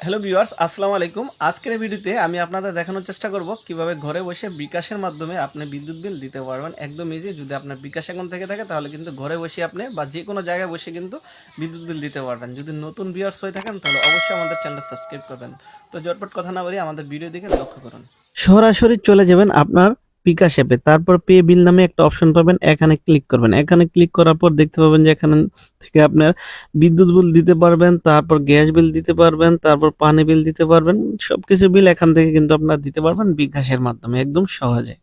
Hello viewers, আসসালামু আলাইকুম। আজকের ভিডিওতে আমি আপনাদের দেখানোর চেষ্টা করব কীভাবে ঘরে বসে বিকাশের মাধ্যমে আপনি বিদ্যুৎ বিল দিতে পারবেন। একদম ইজি যদি আপনার বিকাশ অ্যাকাউন্ট থেকে থাকে, তাহলে কিন্তু ঘরে বসে আপনি বা যে কোনো জায়গায় বসে কিন্তু বিদ্যুৎ বিল দিতে পারবেন। যদি নতুন ভিউয়ার্স হয়ে থাকেন, তাহলে অবশ্যই আমাদের চ্যানেলটা সাবস্ক্রাইব করবেন। তো জটপট কথা না বলি আমাদের ভিডিও দিকে লক্ষ্য করুন। সরাসরি চলে যাবেন আপনার বিকাশ অ্যাপে তারপর পে বিল নামে একটা অপশন পাবেন, এখানে ক্লিক করবেন। এখানে ক্লিক করার পর দেখতে পাবেন যে এখানে থেকে আপনার বিদ্যুৎ বিল দিতে পারবেন, তারপর গ্যাস বিল দিতে পারবেন, তারপর পানি বিল দিতে পারবেন। সব কিছু বিল এখান থেকে কিন্তু আপনারা দিতে পারবেন বিকাশের মাধ্যমে, একদম সহজে।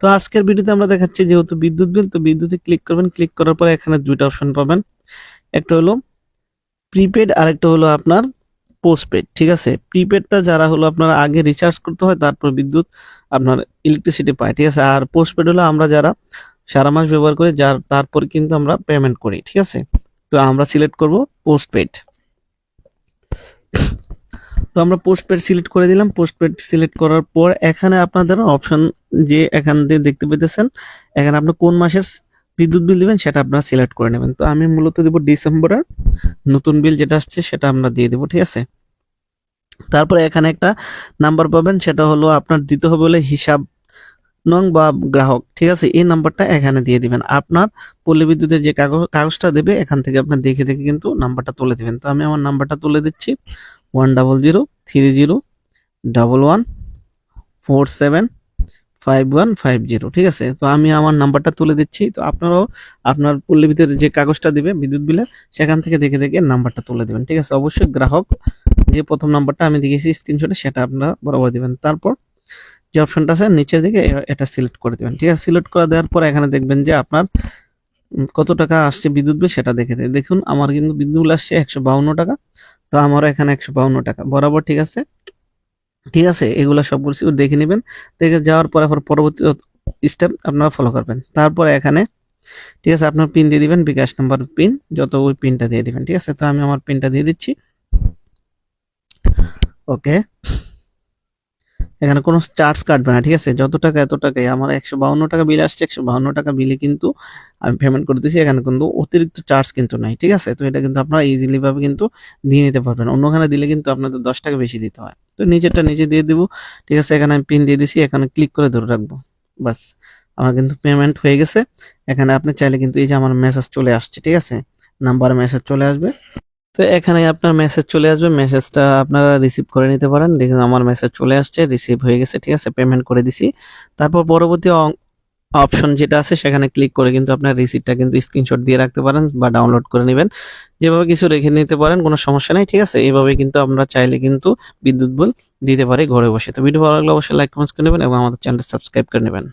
তো আজকের ভিডিওতে আমরা দেখাচ্ছি যেহেতু বিদ্যুৎ বিল তো বিদ্যুতে ক্লিক করবেন। ক্লিক করার পর এখানে দুইটা অপশন পাবেন। একটা হলো প্রিপেড আরেকটা হলো আপনার পোস্টপেড ঠিক আছে? প্রিপেডটা যারা হলো আপনার আগে রিচার্জ করতে হয়, তারপর বিদ্যুৎ আপনার ইলেকট্রিসিটি পায়, ঠিক আছে? আর পোস্টপেড হলো আমরা যারা সারা মাস ব্যবহার করি, যার তারপর কিন্তু আমরা পেমেন্ট করি, ঠিক আছে? তো আমরা সিলেক্ট করব পোস্টপেড তো আমরা পোস্টপেড সিলেক্ট করে দিলাম। পোস্টপেড সিলেক্ট করার পর এখানে আপনাদের অপশন যে এখান দিয়ে দেখতে পেতেছেন, এখানে আপনি কোন মাসের বিদ্যুৎ বিল দিবেন সেটা আপনারা সিলেক্ট করে নেবেন। তো আমি মূলত দেব ডিসেম্বরের নতুন বিল যেটা আসছে সেটা আমরা দিয়ে দেবো, ঠিক আছে? তারপরে এখানে একটা নাম্বার পাবেন, সেটা হলো আপনার দিতে হবে হলে হিসাব নং বা গ্রাহক, ঠিক আছে? এই নাম্বারটা এখানে দিয়ে দিবেন। আপনার পল্লী বিদ্যুতের যে কাগজ, কাগজটা দেবে, এখান থেকে আপনি দেখে দেখে কিন্তু নাম্বারটা তুলে দিবেন। তো আমি আমার নাম্বারটা তুলে দিচ্ছি, one double zero three zero double one four seven five one five zero, ঠিক আছে? তো আমি আমার নাম্বারটা তুলে দিচ্ছি। তো আপনারাও আপনার পল্লী বিদ্যুতের যে কাগজটা দিবে বিদ্যুৎ বিলের, সেখান থেকে দেখে দেখে নাম্বারটা তুলে দিবেন, ঠিক আছে? অবশ্যই গ্রাহক যে প্রথম নাম্বারটা আমি দেখেছি স্ক্রিনশটে সেটা আপনারা বরাবর দিবেন। তারপর যে অপশনটা আছে, নিচের দিকে এটা সিলেক্ট করে দেবেন। ঠিক আছে সিলেক্ট করে দেওয়ার পর এখানে দেখবেন যে আপনার কত টাকা আসছে বিদ্যুৎ বিল সেটা দেখে দেয় দেখুন, আমার কিন্তু বিদ্যুৎ বিল আসছে একশো টাকা, তো আমারও এখানে একশো টাকা। বরাবর ঠিক আছে? ঠিক আছে, এগুলো সব কিছু দেখে নেবেন। দেখে যাওয়ার পর আবার পরবর্তী স্টেপ আপনারা ফলো করবেন। তারপর এখানে, ঠিক আছে, আপনার পিন দিয়ে দিবেন, বিকাশ নাম্বার পিন যত ওই পিনটা দিয়ে দিবেন। ঠিক আছে, তো আমি আমার পিনটা দিয়ে দিচ্ছি। ওকে। এখানে কোনো চার্জ কাটবে না, ঠিক আছে? যত টাকা, এত টাকাই। আমার একশো বাউন্ন টাকা বিল আসছে, একশো বাউন্ন টাকা বিলে কিন্তু আমি পেমেন্ট করে দিচ্ছি এখানে কিন্তু অতিরিক্ত চার্জ কিন্তু নাই, ঠিক আছে? তো এটা কিন্তু আপনারা ইজিলিভাবে কিন্তু দিয়ে নিতে পারবেন। অন্যখানে দিলে কিন্তু আপনাদের দশ টাকা বেশি দিতে হয়। তো নিজেরটা নিজে দিয়ে দেবো, ঠিক আছে? এখানে আমি পিন দিয়ে দিছি, এখানে ক্লিক করে ধরে রাখব। বাস আমার কিন্তু পেমেন্ট হয়ে গেছে। এখানে আপনি চাইলে কিন্তু এই যে আমার মেসেজ চলে আসছে, ঠিক আছে? নাম্বার মেসেজ চলে আসবে। তো এখানে আপনার মেসেজ চলে আসবে। মেসেজটা আপনারা রিসিভ করে নিতে পারেন। দেখুন, আমার মেসেজ চলে আসছে রিসিভ হয়ে গেছে, ঠিক আছে? পেমেন্ট করে দিছি। তারপর পরবর্তী অপশন যেটা আছে, সেখানে ক্লিক করে কিন্তু আপনার রিসিপ্টটা কিন্তু স্ক্রিনশট দিয়ে রাখতে পারেন বা ডাউনলোড করে নেবেন। যেভাবে কিছু রেখে নিতে পারেন, কোনো সমস্যা নেই, ঠিক আছে? এইভাবে কিন্তু আমরা চাইলে কিন্তু বিদ্যুৎ বিল দিতে পারি ঘরে বসে। তো ভিডিও ভালো লাগলে অবশ্যই লাইক কমেন্টস করে নেবেন এবং আমাদের চ্যানেলটা সাবস্ক্রাইব করে নেবেন।